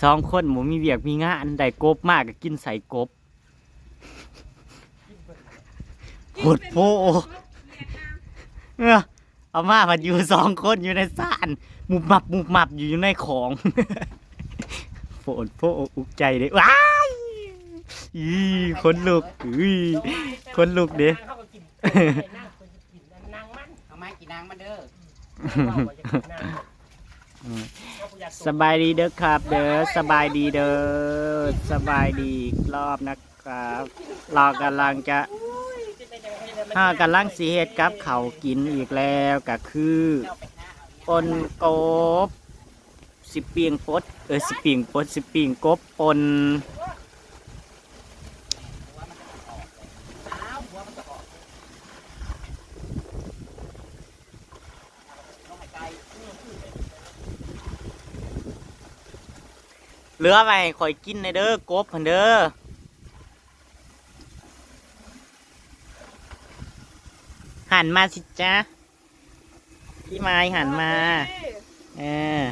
สองคนหมูมีเวียกมีงานได้กบมากก็กินใส่กบโหดโพเออเอามาพัดอยู่สองคนอยู่ในศาลมุบมับมุบมับอยู่ในของโหดโพอุกใจเด้ว้ายอีคนลุกอีคนลุกเด้เขาก็กินนั่งคนจะกินนางมันเอาไม้กี่นางมาเด้อ สบายดีเด้อครับ เด้อสบายดีเด้อสบายดีอีกรอบนะครับ เรากำลังจะถ้ากำลังสีเห็ดกับเขาวกินอีกแล้วก็คือปนกบสิเปียงปดเออสิเปียงปดสิเปียงกบปน เหลือไปคอยกินในเด้อกบเพิ่นเด้อหันมาสิจ๊ะพี่ไม้หันมาเออ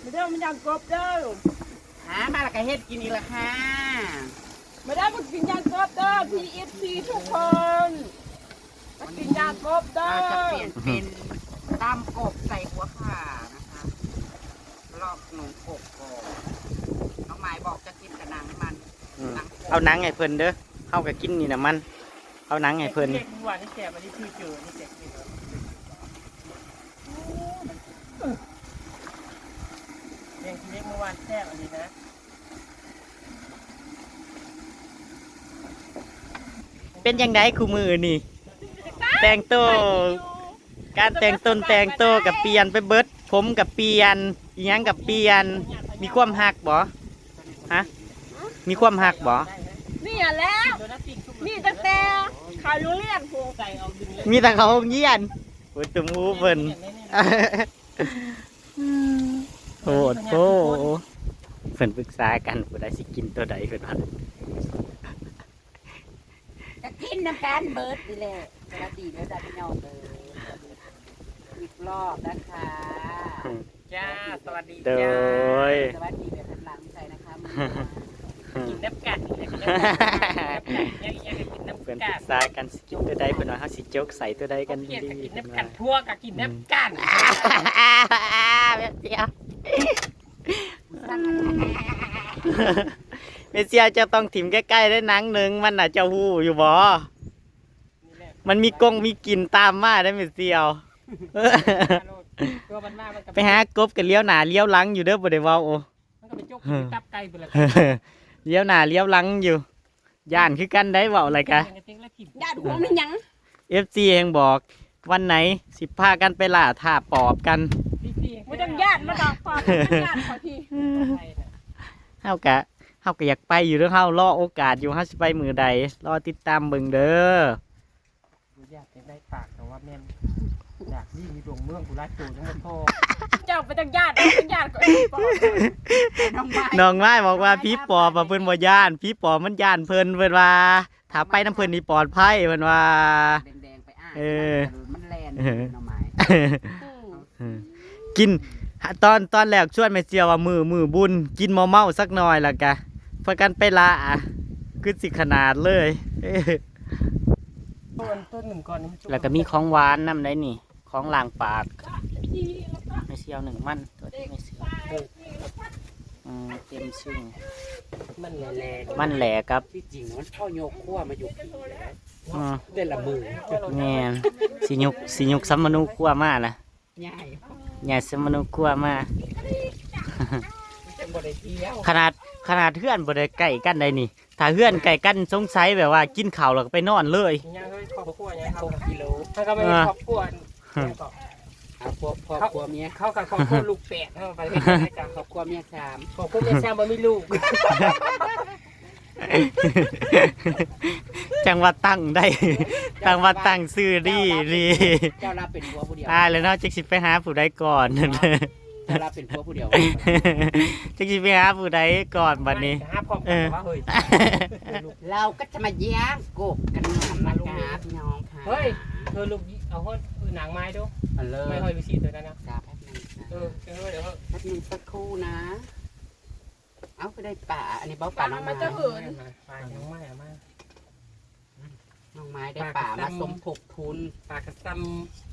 ไม่ได้มันอยากกบเด้อหามาและก็เฮ็ดกินอีกและค่ะไม่ได้มากินยางกบเด้อพีเอฟซีทุกคนมากินยางกบเด้อเราจะเปลี่ยนเป็นตำกบใส่หัวข่านะคะ ลอกหนูกบก่อนน้องหมายบอกจะกินกับหนังมันอืมหนังกบเอาหนังให้เพิ่นเด้อเฮาก็กินนี่นะมัน เอาหนังให้เพิ่นเด็กหวานนี่แสบอันนี้พี่เจอนี่เด็กนี่เลี้ยงทีเล็กเมื่อวานแซ่บอันนี้นะเป็นยังไงคู่มือนี่ แต่งตัวการแต่งตนแต่งตัวกับเปลี่ยนไปเบิด ผมกับเปลี่ยน อีหยังกับเปลี่ยน มีความหักบ่ฮะ มีความหักบ่นี่อะแล้วโดนัทปิ้งชุบนี่ตั้งแต่ขายโรงเรียนผูกใส่เอาดึงเลยมีแต่เขาเยียนโอ้ยตุ้มหูเพิ่นโหดโพเพิ่นปรึกษากันผู้ใดสิกินตัวใดเพิ่นว่าจะกินน้ำกันเบิร์ดนี่แหละสวัสดีเด้อจ้าพี่น้องเด้ออีกรอบนะคะ จ้า สวัสดีโดจ้ายสวัสดีแบบหลังใจนะคะมือกินน้ำกัดกินน้ำกัดยังยังกินน้ำเพิ่นปกัรึดกษากันสิกินตัวใดเพิ่นว่าเฮาสิจกใส่ตัวใดกันเพีดียรกินเพิ่นน้ำว่ากัดทั่วกับกินน้ำกัดแบบเดียวเมเซียจะต้องถิ่มใกล้ๆได้หนังหนึ่งมันน่ะจะหูอยู่บ่ มันมีกงมีกลิ่นตามมาได้เมเซียว ตัวมันมากมันก็ไปหากบกันเลี้ยวหน้าเลี้ยวหลังอยู่เด้อบ่ได้เว้าโอมันก็ไปจกตับไก่ไปเลยเลี้ยวหน้าเลี้ยวหลังอยู่ย่านคือกันได้เว้าอะไรกะญาติหัวไม่ยัง FC เองบอกวันไหนสิพากันไปล่าท่าปอบกันไม่ต้องญาติมาดอกพอญาติขอทีเฮากะ เฮาก็อยากไปอยู่เรื่องเฮารอโอกาสอยู่เฮาสิไปมือใด รอติดตามเบิ่งเด้อ อยากได้ปากแต่ว่าแม่น อยากยิ่งมีดวงเมืองกูรักโจทั้งหมดพ่อเจ้าไปต้องญาติต้องญาติก่อนน้องไม้น้องไม้บอกว่าพี่ปอบอะเพิ่นบ่ย่านพี่ปอบมันย่านเพิ่นเพิ่นว่าถ้าไปน้ำเพิ่นนี่ปลอดภัยเพิ่นว่า แดงๆไปอะเออ มันแลนน้องไม้กินตอนตอนแรกชวนแม่เจียวว่ามือมือบุญ กินเมาเมาๆสักหน่อยและกะเพื่อกันไปละคือสิขนาดเลยเอ้ยต้นต้นหนึ่งก่อนแล้วก็มีของหวานนำได้นี่ ของล้างปากแม่เจียวหนึ่งมันตัวที่แม่เจียวอืมเต็มซึ่งมันแหล่มันแหลกับที่จริงมันพ่อโยกขั้วมาอยู่ปีแล้วอืมเดือนละมือแม่นสิยุกสิยุกสัมมนุคั่วมาล่ะใหญ่ใหญ่สัมมนุคั่วมาจะบ่ได้เที่ยวขนาดขนาดเพื่อนบ่ได้ใกล้กันได้นี่ ถ้าเพื่อนใกล้กันสงสัยแบบว่ากินข้าวแล้วก็ไปนอนเลยยังก็ครอบครัวยังหเขากกิโลถ้าก็ไม่มีครอบครัว เอาพวกพ่อครัวเมียเขากับครอบครัวลูกแปดเข้าไปให้กันครอบครัวเมียสามครอบครัวแม่แซมบ่มีลูกจังว่าตั้งได้จังว่าตั้งซื้อดีดีเจ้ารับเป็นผัวผู้เดียวตายแล้วเนาะจักสิไปหาผู้ใดก่อนเจ้ารับเป็นผัวผู้เดียวจักสิไปหาผู้ใดก่อนบัดนี้หาพร้อมกันว่าเฮ้ยเราก็จะมาย่างกบกันหน่อยนะครับพี่น้องค่ะเฮ้ยเธอลูก เอาเฮ้ยหนังไม้ดูมาเลยไม่ค่อยวิสีตัวนั้นนะจ้าแป๊บนึงเออเดี๋ยวเดี๋ยวแป๊บหนึ่งสักครู่นะ เอาก็ได้ป่าอันนี้บอกป่าน้องไม้จะเหินปลายังไม่อะมาน้องไม้ได้ป่ามาสมทบทุนปลากระซ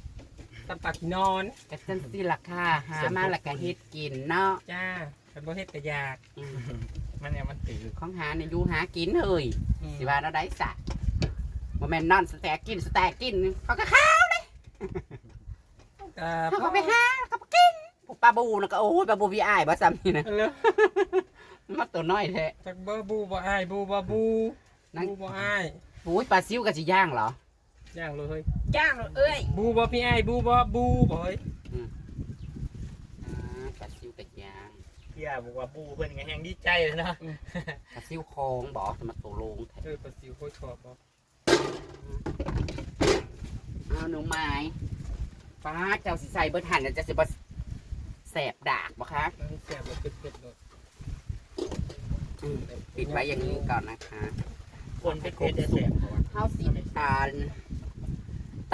ำตำปลาขี้นอนกระจันสิราคาหามาและก็เฮ็ดกินเนาะจ้าเป็นบ่เฮ็ดแต่ยากอืมมันเนี่ยมันตื่นของหาเนี่ยอยู่หากินเฮ้ยสิว่าเราได้สะบ่แม่นนอนสแตกกินสแตกกินเขาก็ข้า วก็เขาก็ไปหาเขาก็กินพวกปลาบูน่ะก็โอ้ยปลาบูพี่อ้ายบ่ซ้ำนี่นะแล้วมันตัวน้อยแท้จากเบอร์บูบ่อายบูบ่บูนั่นบูบ่อายโอ้ยปลาซิวก็สิย่างเหรอ ย่างเลยย่างเหรอเอ้ยบูบ่พี่อายบูบ่บูบ่เฮ้ยอ่าปลาซิวก็ย่างเฮียบอกว่าปูเพิ่นก็แฮงดีใจเลยนะปลาซิวโคองบ่จะมาตัวโลงแท้เออปลาซิวโคตรชอบบ่เอาหนูไม้ ป้าเจ้าสิใส่เบิดหันแล้วจะสิบ่แสบดากบ่คะมันแซ่บบ่เผ็ดๆเลยอืมปิดไว้อย่างนี้ก่อนนะคะคนเป็นคนจะแสบข้าวสีอ่าน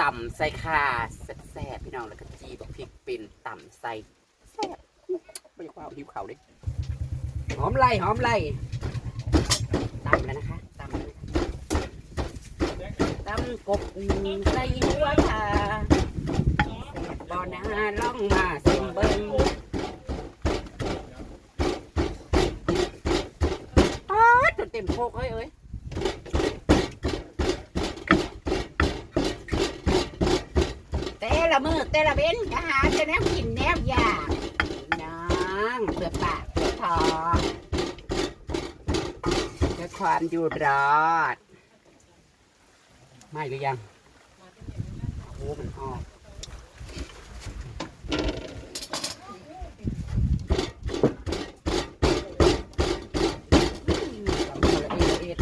ต่ำใส่ข่าแซ่บๆพี่น้องแล้วก็จีบักพริกเป็นต่ำใส่แซ่บไม่อยากว่าเอาหิวเขาดิหอมไล่หอมไล่ต่ำแล้วนะคะต่ำแล้วนะคะต่ำกบใส่หัวขา บอนาล่องมาสิมเบิ้งอ๊าดจนเต็มโคกเอ้ยเอ้ยแต่ละมือแต่ละเว้นก็หาจะแนวกินแนวอยากน้องเพื่อปากเพื่อท้องเพื่อความอยู่รอด ไม่หรือยังโอ้มันออกอืมสองคนละเอ็ดละเอ็ด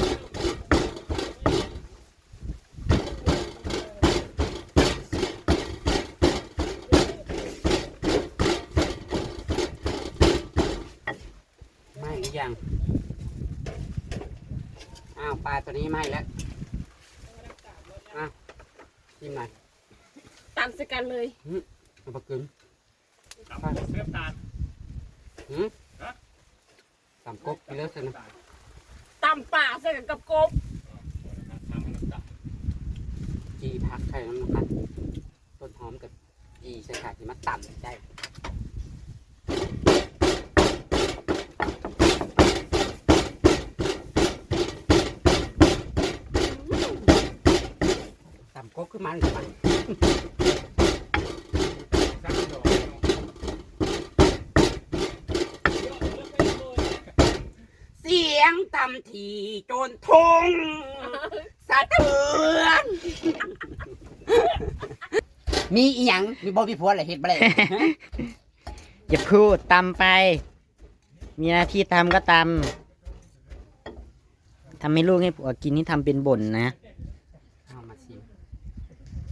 ไหม่หรือ ยังอ้าวปลาตัวนี้ไหม้แล้วอ้าวจิ้มหน่อยตามสกันเลยเอาปลากึ่งเสื้อตาลหืมสามก๊กไปเลิกสินะตามป่าใส่กับกบจีพักใส่น้ำมันต้นหอมกับจีใส่ขาที่มาต่ำได้ึ้นมาหรือเปล่าเสียงตำทีโจนทงสะเทือนมีอีหยังมีบ่มีผัวอะไรเฮ็ดบ่ได้ อย่าพูดตำไป มีหน้าที่ตำก็ตำทำให้ลูกให้ผัวกินนี่ทำเป็นบ่นนะ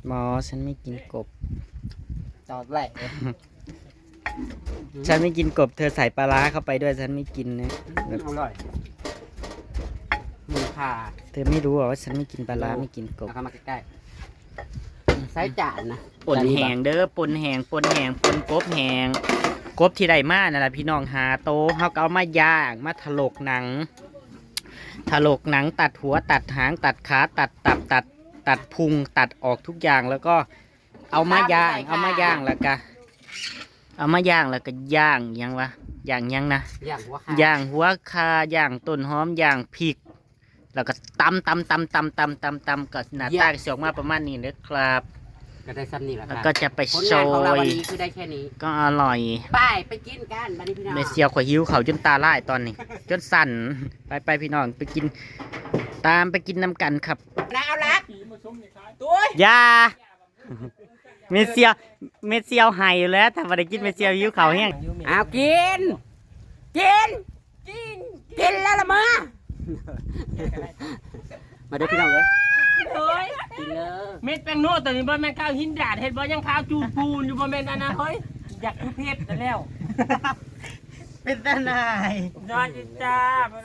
หมอฉันไม่กินกบจอดไว้ฉันไม่กินกบ เธอใส่ปลาร้าเข้าไปด้วยฉันไม่กินนะอร่อยมูค่าเธอไม่รู้หรอว่าฉันไม่กินปลาร้าไม่กินกบเอาเข้ามาใกล้ๆใส่จานนะปนแหงเด้อปนแหงปนแหงปนกบแหงกบที่ใดมานั่นแหละพี่น้องหาโตเฮาก็เอามาย่างมาถลกหนัง ถลกหนังตัดหัวตัดหางตัดขาตัดตับตัด ตัดพุงตัดออกทุกอย่างแล้วก็เอามาย่าง เอามาย่างแล้วก็เอามาย่างแล้วก็ย่างยังวะย่างยังนะอย่างหัวขาย่างหัวคาย่างต้นหอมย่างพริก แล้วก็ตำตำตำตำตำตำตำก็หน้าตาก็สิออกมาประมาณนี้เลยครับ ก็ได้ซ้ำนี่แหละแล้วค่ะก็จะไปผลโชงานของเรายวันนี้คือได้แค่นี้ ก็อร่อยไปไปกินกันบัดนี้พี่น้อง เมเซียวขวหิวเขาจนตาลายตอนนี้ จนสั่นไปไปพี่น้องไปกิน ตามไปกินน้ำกันครับนะเอาละอยาเมเซียวเมเซียวใหายอยู่แล้วถ้าไม่ได้กินเมเซียวหิวเขาแห้งเอากิน กิน กิน กินแล้วละมามาเด้อพี่น้องเลยเฮ้ยกินเลยเม็ดแป้งโน่ตัวนี้บ่แม่นข้าวหินดาดเฮ็ดบ่ยังข้าวจูดปูนอยู่บ่แม่นอันนั้นเฮ้ยอยากคือเพชรนั่นแล้ว เป็นตาหนายสวัสดีจ้า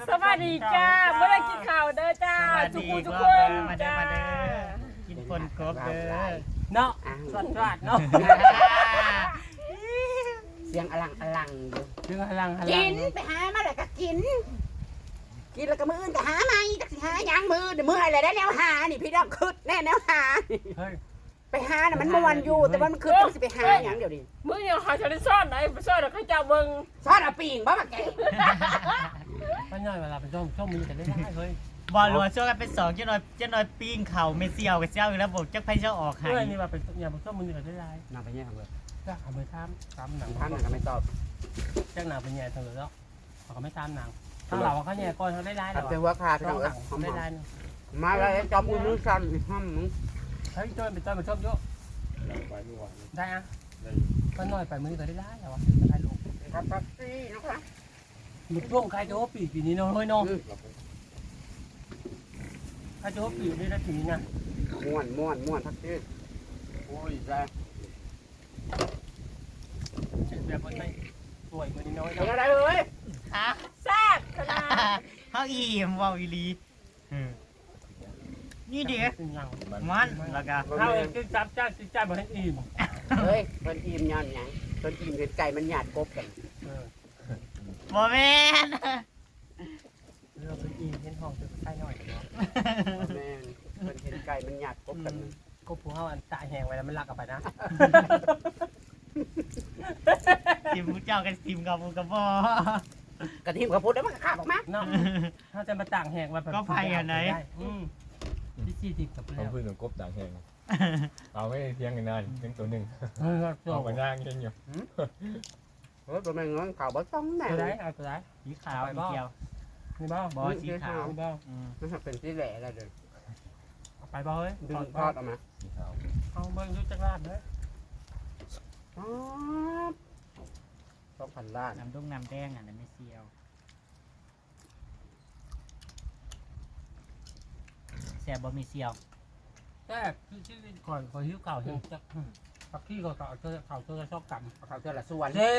สวัสดีจ้าเมื่อไรกินข้าวเด้อจ้าทุกคนทุกคนมาเด้อจ้ามาเด้อกินคนกบเด้อเนาะอ้าวสวัสดีเนาะสเสียงอลังอลังอยู่ดึงพลังพลักิงนไปหามาแล้วก็กิน กินแล้วก็มืออื่นก็หาไม่จักสิหายังมือเดี๋ยวมืออะไรได้แนวหานี่พี่ดอกคึดแน่แนวหานี่เฮ้ย ไปหาน่ะมันมวนอยู่ แต่ว่ามันคือต้องสิไปหาอย่างเดียวดิมึงยังหาจะได้ซ่อนไหนไปซ่อนแล้วเขาจะเบิ่งซอสเอาปีงบ่มาแกงป้าน้อยเวลาไปส้มส้มมือกันได้ได้เฮ้ยบอลรัวช่วยกันเป็นสองเจ้าน้อยเจ้าน้อยปิ้งเข่าเมเซียวกับเจ้าอยู่แล้วบอกจักไพ่เจ้าออกให้เพื่อนนี่ว่าเป็นอย่าไปส้มมือกันได้ได้นำไปเนี่ยทำเลยก็เอาไปทำตามหนังทำหนังก็ไม่ตอบแจ้งหนังเป็นใหญ่เถอะแล้วเขาไม่ตามหนังถ้าเราเขาเนี่ยก่อนเขาได้ได้หรอทำเป็นหัวคาพี่ต้น้อองงหเอ้นัยงเขาได้ได้นึงมาแล้วจอมมือมือสั่นห้ามมึง เฮ้ยจ้อยเป็นจ้อยเป็นชอบเยอะได้อะป้าน้อยไปมือก็ได้ได้หรอได้ลงครับครับซี่นะคะหลุดช่วงใครจะว่าปีปีนี้น้องเฮ้ยน้องใครจะว่าปีนี้ได้ปีนี้นะม่วนม่วนม่วนทักซี่โอ้ยจ้าแบบมันไม่สวยมือนี้น้อยเป็นนะอะไรเอ้ยฮะแซ่บขนาดเขาอิ่มว่าวอีหลีอืม นี่ดิเป็นยังมันแล้วก็ถ้าเองกินจับจ้าจิจ้าบอกให้อิ่มเฮ้ยเพิ่นอิ่มยันหยังเพิ่นอิ่มเห็นไก่มันหยาดกบกันเออบอแม่นเราไปอิ่มเห็นห้องจะใกล้หน่อยเนาะแม่นเพิ่นเห็นไก่มันหยาดกบกันก็ผู้เฮาอันตาแหงไว้แล้วมันลักกลับไปนะทีมผู้เจ้ากันทีมกับผู้กับบ่กระทิมกระพุดแล้วมันก็ขาบออกมาเนาะถ้าจะมาต่างแหงไว้แบบอืม ที่สี่สิบกับเขาแล้วพูดถึงกบต่างแห่งเอาไม่เทียงกันนานเพียงตัวหนึ่งเออจเอาบไปนั่งยังอยู่เฮ้ยตัวแม่งเงินข่าวบ่ต้องแน่ตัวเลไหนยเอาตัวไหนสีขาวสีเขียวนี่บ้าบอสีขาวนี่บ้าอืมมันเป็นที่แหล่แล้วเด้อไปบ้าเฮ้ยดึงทอดออกมาสีขาวเอาเบิ้งยุจักรานเลยป๊าบต้องพันล้านน้ำดุ้งน้ำแดงอะนั่นไม่เซียว แซ่บบะมีเซียวแต่ที่ที่ก่อนก่อนหิ้วเก่าเฮงจักปักที่ก่อนเก่าเจอเข่าเจอชอบกำเอาเขาเท่าละส่วนเจ๊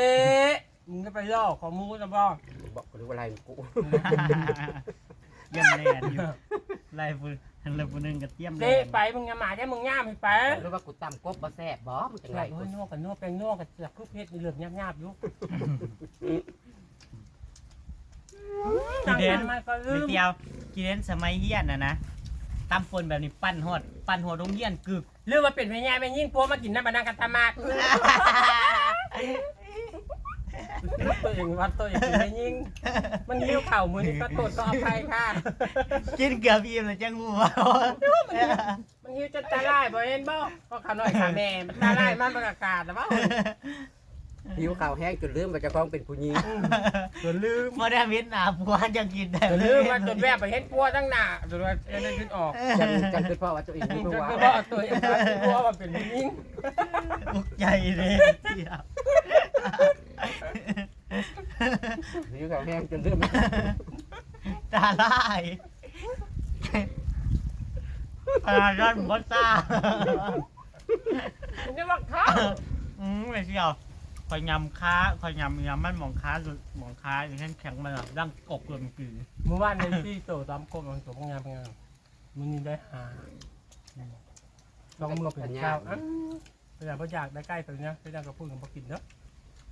มึงจะไปล่อของมูจะบ้าบอกกูรู้อะไรกูเยี่ยมเลยอะดิไล่ปืนไล่ปืนหนึ่งกับเทียมเลเจ๊ยไปมึงอย่ามาได้มึงย่ามไปรู้ว่ากูตำกบบ่แซ่บบ่มึงจังไรไรเฮ้กูยนวกกันนวกแปลงนวกกันจากคือเพชรเหลืองยาบๆอยู่กินเด่นมันก็ลืไม่มเซียวกินเด่นสมัยเฮียนน่ะนะ ตำฝนแบบนี้ปั้นหอดปั้นหัวดงเฮียนกึกลืมมาเป็นแม่ยายแม่ยิ่งปัวมากินน้ำบานังกัตามากตัวเองวัดตัวเองเป็นแม่ยิ่งมันหิ้วเข่ามือนี่ก็ตดก็เอาไปค่ะกินเกือบอิ่มเลยจังหูว่ามันหิ้วจะตาลายบ่เห็นบ่ก็ขาน้อยขาแม่มันตาลายมันประกาศแต่ว่า หิวข้าวแห้งจนลืมว่าเจะคล้าของเป็นผู้หญิงจนลืมพอได้เวียดนามผัวยังกินได้จนลืมว่าจนแวบไปเห็นปัวตั้งหน้าจนว่าเอ็นขึ้นออกจังจังคือพ่อว่าตัวเองจมีนตัวก็ว่าตัวเองปัวว่าเป็นผู้หญิงอุกใจเลยเสียบหิวข้าวแห้งจนลืมตาลายปลาร้อนบอซ่ามันจะว่าเขาอืมไม่เชียวค อยยำค้าคอยยำยำมันหมองค้าสุดหมองค้าอย่างเช่นแข็งมันอะดังกบเกลือนกือเมื่อวานในที่โตตามกบมันสมงานเป็นไงมันนี่ได้หาลองมือเป็นเจ้าอะพยายามพยากได้ใกล้ตัวเนี้ยพยายามกับพูดกับพกินเนาะ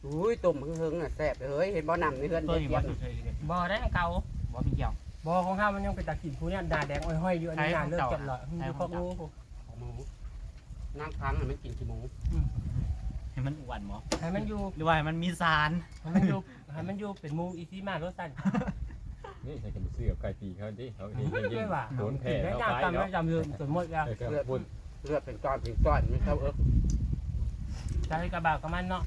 อุ้ยตุ่มเฮิงๆอะแซ่บเลยเฮ้ยเห็นบ่นำในเฮือนตัวเด็นี้กบอเดียวสุดเลยทีเดียวบ่ได้เก่าบอมีเกี่ยวบ่ของข้ามันยังเป็นตะกินผู้เนี่ยดาแดงอ้อยๆอยู่อันนี้นาเลิกจัดเลยดูพวกงูของหมูนั่งค้างน่ะมันกินขี้หมู ให้มันอ้วนหมอให้มันอยู่หรือว่าให้มันมีสารให้มันอยู่ให้มันอยู่เป็นมูอีซี่มากรถสั่นนี่ใส่กันไปซื้อกับไก่ตีเขาดิเขาเองยิงไม่ว่าโดนแผลได้เขายามไปจำแล้ไม่วจำเรื่องสมมติแล้วเออก็พูดเลือดเป็นก้อนเป็นก้อนไม่เข้าเอิกใจกระบะกับมันเนาะ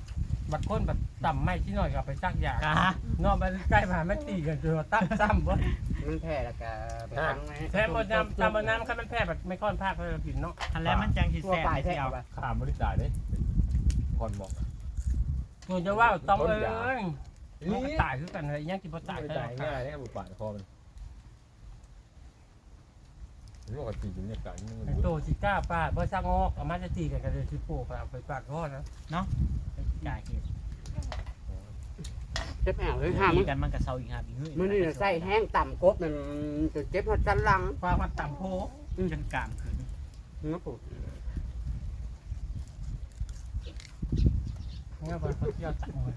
บัดก้นแบบต่ำไม่ที่หน่อยกับไปซักยากะเนาะมันใกล้ผ่านมันตีกันจนว่าตั้งซ้ำบ่มันแพ้แล้วก็ไปทั้งนะแพ้บนน้ำตามบนน้ำคันมันแพ้แบบไม่ค่อนภาคเลยกินเนาะอันแล้วมันจังสิตัวแซ่บปลายไม่แพ้เชียวเอาไปข้ามบริจาคดิ พรบอกส่วนจะว่าต้องเอ้ยมันก็ตายคือกันเลยยังกินบ่ตายบริแค่จาคง่ายนะครับบุปผาคอมันนี่ปกติอยู่เนี่ยกันนี่มันโตสิก้าป้าบ่ซักงอกเอามาจะตีกันกันเลยสิโปกเอาไปปาดคอนะกายเห็ดเจ็บแอวเฮ้ยห้ามึมีงกันมันกับเซาอีกห้าอีกเฮ้ยมันนี่น่ะใส่แห้งต่ำกบนั่นจนเจ็บหัวจันหลังความมันต่ำโพจนกลางคืนเนื้อปู Nie, bo to ja tak mówię.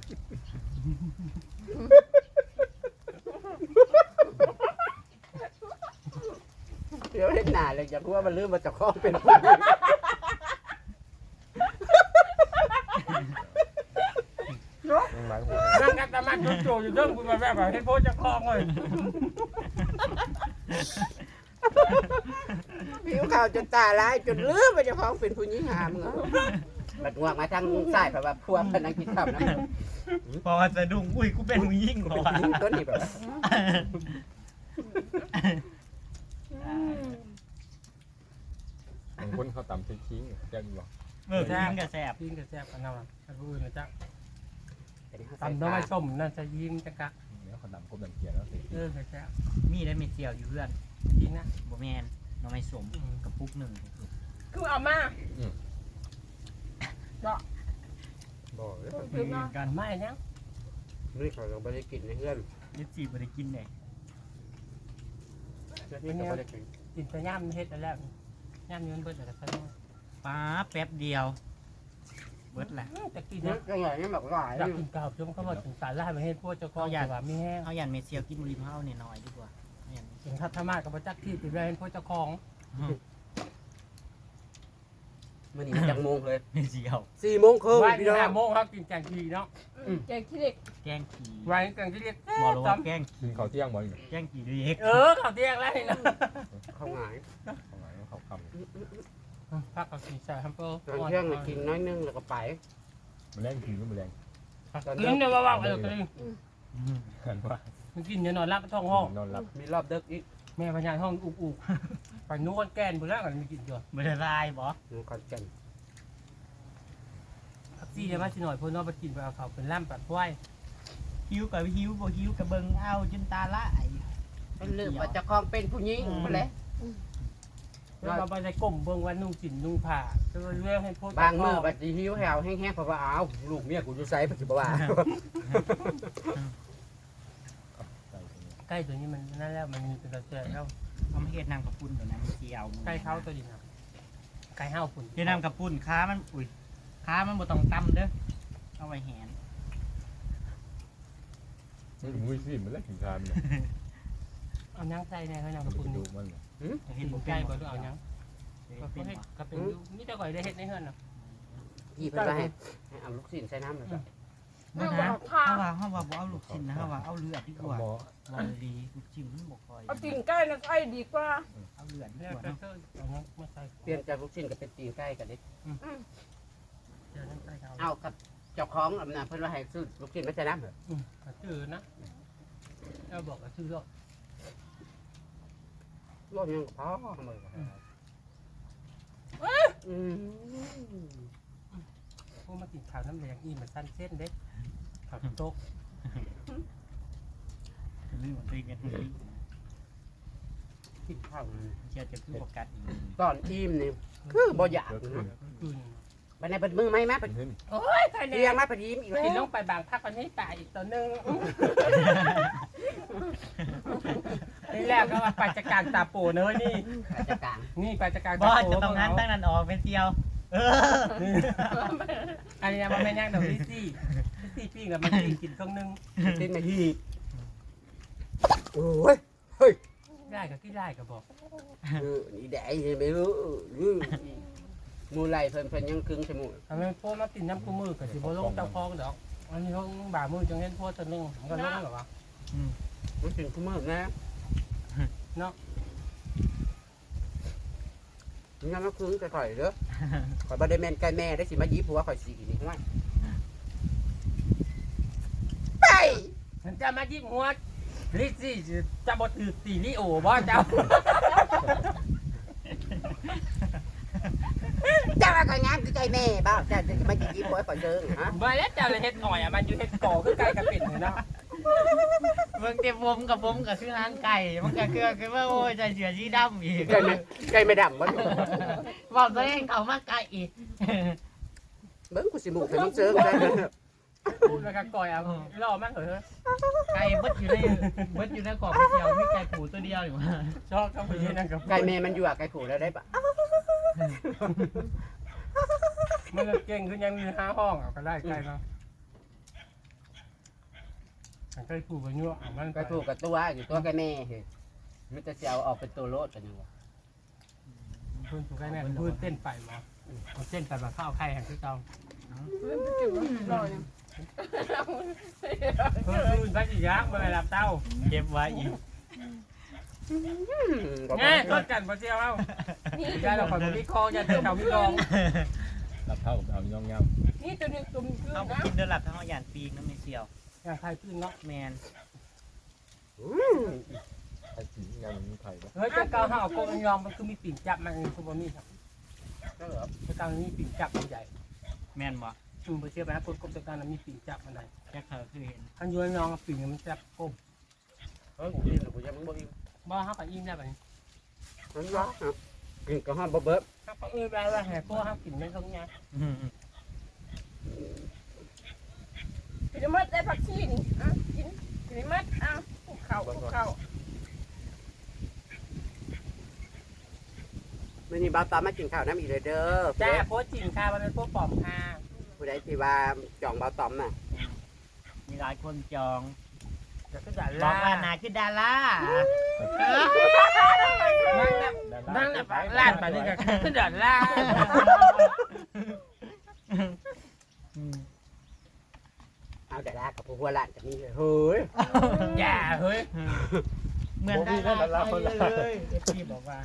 Nếu hết nà là chẳng qua mà lưu mà chẳng khó bên phụ nữ. มึงหมายหัว Đang cắt tà mặt chút chùa, đừng vui mà vẽ vào hết phố chẳng khó rồi. ผิวขาวจนตาลายจนเลือดไปจะพ้องเป็นผู้หญิงหามเหรอ บัดงวกมาทางซ้ายเพราะว่าพวกพนักกินข้าวนะพอสะดุ้งอุ้ยกูเป็นมึงยิ่งกว่าผู้หญิงต้นนี่แบบบางคนเขาต่ำทิ้งๆจังบอกเบิกยิ้มกับแสบยิงกระแซบกันเอาล่ะท่านผู้อื่นนะจ๊ะตำตำน้ำไม้ส้มนั่นจะยิงจังกะเดี๋ยวเขาต่ำกบต่ำเกียร์แล้วสิเออกระแซบมีได้เม็ดเจียวอยู่เพื่อนยิงนะบ่แมนน้องไม่สมกับปุกหนึ่งคือเอามา บอกเลยคือมากันไม่เนี่ยนี่เขาก็ไม่ได้กินในเพื่อนยึดจีบได้กินเลยเพื่อนก็ไม่ได้กินกินแต่ย่ำเฮ็ดแล้วย่ำเงินเบิดแต่ละคนป้าแป๊บเดียว เบิดแหละจะกินนี่นะก็อย่างนี้แบบหลายอยากกินกาบจนเขาบอกถึงสารล่ามาเฮ็ดพวกเจ้าของแต่ว่ามีแห้งเอายันเม็ดเจียวกินบุรีเฮาเนี่ยน้อยดีกว่าเอายันถึงทัดธรรมะกับพระจักรที่ติดแรงพวกเจ้าของ มันนี่จังโมงเลยเม็ดเจียวสี่โมงครึ่งวันพี่นี้น้องห้าโมงครับกินแกงทีเนาะแกงขี้เหล็กแกงขี่วันนี้แกงที่เรียกบอรู้ว่าแกงกินข้าวเที่ยงบ่อยแกงขี่ด้วยเอ็กเออเขาเที่ยงแล้วนี่นะเข้าหงายเขาหมายว่าเขาคพักเขากินใส่ฮัมเปอร์ตอนเที่ยงน่ะกินน้อยนึงแล้วก็ไปำมันแรงกินก็มันแรงกินเดี๋ยวว่าๆเออก็เลยกันว่ามันกินอย่านอนรับท้องห้องนอนหลับมีรอบเด็กอีก แม่พญานห้องอุกอุกไปนวดแกนบุแล้วกันมีกินด้วยไม่ได้ลายบอมันคอนเจนพักซี่จะมาสิหน่อยเพื่อนนอกไปกินไปเอาเขาเป็นล่ำปัดควายหิวกับหิวบ่หิวกับเบิงเอาจนตาละไอมันลืมว่าเจะคลองเป็นผู้หญิงไปเลยแล้วเราไปใส่ก้มเบิ่งวันนุ่งสินนุ่งผ้าก็เรื่องให้โพสบางมื้อบัดสิหิวแหวแห้งๆเพราะว่าอ้าวลูกเมียกูอยู่ไสปัจจุบันว่า ใส่ตรงนี้ใกล้ตัวนี้มันนั่นแล้วมันมีเป็นกระแสแล้วเอามาเฮ็ดน้ำกับปุ้นเดี๋ยวนะเม็ดเจียวมึงใกล้เข้าตัวนี้นะใกล้ห้าวฝุ่นเฮ็ดน้ำกับปุ้นค้ามันอุ้ยค้ามันบ่ต้องตำเด้อเอาไว้แหนมันมุ้ยสิมันแรงกินทานเนี่ยเอายังใส่ในเขายังมักนระปุ่นดูนี่มันเฮ็ดบ่ใกเป็ล้นบ่ต้องเอายังเฮ็ดก็เป็นให้บ่ก็เป็นอยู่นี่เจ้าก่อยได้เฮ็ดในเฮือนน่ะพี่เพิ่นว่าให้ให้เอาลูกศิษย์ใส่น้ำแล้วก็ บ่นะเฮาว่าเฮาว่าบ่เอาลูกชิ้นนะเฮาว่าเอาเลือดดีกเอาว่าหมอบ่ดีลูกชิ้นมันบ่ค่อยเอาติ่งใกล้นะใกล้ดีกว่าเอาเลือดดีเลือกกว่าก็เนาะเอายังมาใส่เปลี่ยนจากลูกศิษย์ก็เป็นตีนใกล้กันดิเดี๋ยวนั้นใส่เขาเอากับเจ้าของอำนาจเพิ่นว่าให้ซื้อลูกศิษย์มาใส่น้ำเหรออืมก็ชื่อนะแล้วบอกก็ชื่อรถรอบยังพอมืออืม พวกมากินข้าวน้ำแดงอีมันสั้นเส้นเด้ข้าวโต๊ะลืมว่าตีกันนี่กินข้าวนั่นเชียวจะคือบ่กัดอีกตอนอิ่มนี่คือบ่อยากเลิกนะขึ้นคืนไปในเปิดมือไหมมาเป็เปิดนเห็นโอ้ยใครเรีเนี่ยยงมาเปิดยิ้มอีกกินแล้ลวงไปบางพักวันนี้ตายอีกตัวหนึงนี่แรกก็ว่าไปจัดการตาโปเนอะนี่ราชการนี่ไปจัดการบ่ตาโปจะต้องงั้นตั้งนั้นออกเป็นเจียว เออนี่อันนี้มันไม่ย่างดอกลิซี่ ลิซี่ปิ้งกับมันปิ้งกินเครื่องนึงติดมาที่โอ้ยเฮ้ยได้กับที่ได้ก็บบอกเออนี่ได้ยังไม่รู้เออมูไหลเพิ่นเพิ่นยังครึ่งชั่วโมงทำไมพวกมาติดน้ำกูมือกับสิบลงเจ้าคองดอกอันนี้เขาบ่ามือจังเห็นพวกตัวนึงมันก็ลงหรอวะมันถึงชั่วโมงนาะยังมาครึ่งจะข่อยเด้อข่อยบ่ได้แม่นไก่แม่ได้สิมายีผัวข่อยสินี่ห้วยไป ฉันจะมายิบหัวลิซี่จะบดถือตีลิโอบ่เจ้าเจ้าว่าข่อยงามคือไก่แม่บ่าวเจ้าจะมายีผัวข่อยเด้อฮะมาแล้วเจ้าเลยเฮ็ดหน่อยอะมันอยู่เฮ็ดก่อคือไก่กระปิดเนาะเบิ่งเต็มวมกับผมก็คือหางไก่ มันก็คือคือว่าโอ้ยใจเสือสีดำอีกไก่ไม่ไก่ไม่ดำบ่บอกตัวเองเขามาไก่อีกเบิ่งกูสิมุกให้มึงเจอได้ พูดแล้วก็ก่อยเอาล่อมันเหรอไก่เบิดอยู่ในเบิดอยู่ในกรอบเดียวมีไก่ผูตัวเดียวอยู่ว่าชอบก็ไปเฮ็ดนั่นกับไก่แม่มันอยู่อะไก่ผูแล้วได้ปะมันก็เก่งขึ้นยังมีห้าห้องเอาก็ได้ไก่เนาะไก่ผูกไปยั่วมันไก่ผูกับตัวอยู่ตัวไก่แม่เฮ้ยมันจะสิเอาออกเป็นตัวโลดกันอยู่วะเพิ่นถูกใครแน่เพิ่นเต้นไปมาเอาเต้นไปมาข้าวไข่แห่งที่เก่า เพิ่นไปเก็บรอยเพิ่นเพิ่นไปอีกยักษ์มารับเต้าเก็บไว้อีกแง่ต้นกันบ่เจียวเอ้าอย่าเราขอมีคองอย่าเต้นเต่ามีกองรับเท่ากับเอาย่องย่นี่ตัวนี้ตุ่มคือเอานะกินเดือดหลับทั้งเอาหยานปีกน้ำไม่เชียวอย่างใครขึ้นเนาะแมนำไข่สีงานมันมีไข่ปะเฮ้ยจะเกาห่ากงยอมมันคือมีปิ่นจับมันคือบ่มีครับเจะเกามีปิ่นจับมันใหญ่แมนบ่ อืมบ่เชื่อไปนะคนกบจะการมีปิ่นจับมันใดแค่เขาคือเห็นอันยวนยองปิ่นมันจับกบเฮ้ยกินแล้วกูยังบ่อิ่มบ่เฮาก็อิ่มได้บัดนี้มันร้อนครับกินก็ห้ามบ่เบิดเฮาก็อิ่มได้ว่าแห่พวกเฮากินไม่ต้องยาอืมกินมัดได้ผักชีนี่อะกินกินมัดอะภูเขาภูเขามื้อนี้บ่าวตามมากินข้าวน้ำอีกเลยเด้อ จ้าโพสจริงค่ะมันเป็นพวกปลอมค่ะ ผู้ใดที่ว่าจ่องบ่าวตอมน่ะมีหลายคนจองเดี๋ยวก็จะบอลากว่านาคือดารานั่งแบบลาดไปนี่ก็ขึ้นเดือดลาดอืมเอาแต่ลากับผู้หัวล้านก็มีเลยเฮ้ยอย่าเฮ้ยเหมือนดาราไปเลยเอฟซีบอกว่า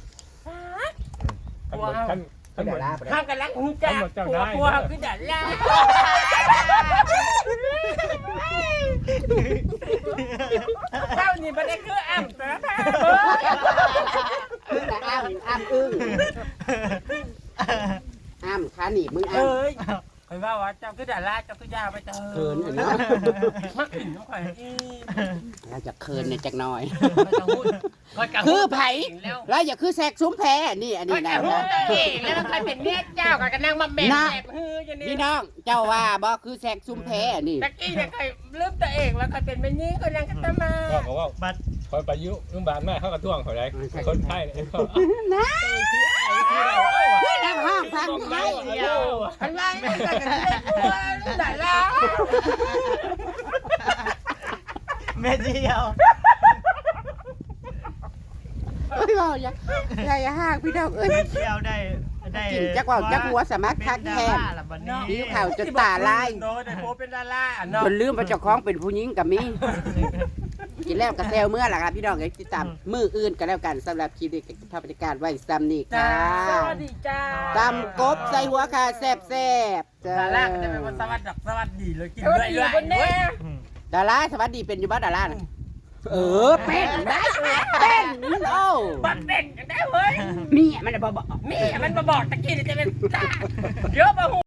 ขั้นขั้นขั้นหมดห้ามกันลักหูจ้าหัวหัวขึ้นเดือดลาดเจ้านี่มันได้คืออ่ำแต่ละท่า แต่อ้ามอ้ามอึ้งอ้ามขาหนีบมึงอ้าม เอ้ยเคยว่าว่าเจ้าคือเดือด ลาดเจ้าคือยาไปเจอเขินอะเนาะ มักกินน้องข่อยอีเราจะเคินเนี่ยจักหน่อย ไม่ต้องพูดก็จะคือไผแล้วแล้วอย่าคือแซกซุ้มแพ้นี่อันก็นี้จะนะพูดตัวเองแล้วมันเคยเป็นเมียเจ้าก็นั่งมาแม่แบบฮือจะนี่พี่น้องเจ้าว่าบ่คือแซกซุ้มแพ้นี่ตะกี้เนี่ยเคยลืมตัวเองแล้วเคยเป็นแม่นี้ก็ยังกันตมาก็เขาว่าบัด คอยไปยุโรงพยาบาลแม่เขากระท่วงเขาได้คนไข้เนี่ยเขานะไอ้ที่เราน้ำห้องพังไว้เดียวอะไรมันจะกันได้กลัวไหนล่ะแม่เดียวเอ้ยบอกอย่าอย่าอย่าห้างพี่น้องเอ้ยแม่เดียวได้ได้กินจักว่าวจักหัวสมัครคักแทนละบัดนี้หิวข่าวจนตาลายโดนแต่โพเป็นดาราเนาะจนลืมว่าเจ้าของเป็นผู้หญิงกับมี กินแล้วก็แซวเมื่อล่ะครับพี่น้องเอ้ยติดตามมืออื่นกันแล้วกันสำหรับคลิปนี้ภาพบรรยากาศไว้ซ้ำนี่จ้าค่ะสวัสดีจ้าตำกบใส่หัวขาแซ่บแซ่บๆจ้าดาราก็จะเป็นว่าสวัสดีสวัสดีเลยกินสวัสด้วยดีด้วยคนแน่ดาราสวัสดีเป็นอยู่บ้านดาราน่ะเออเป็นได้เป็นโอ้บันเด่นกันได้เว้ยนี่มันน่ะบ่บ่ นี่มันมาบอกตะกี้จะเป็นจ้าเยอะมาหู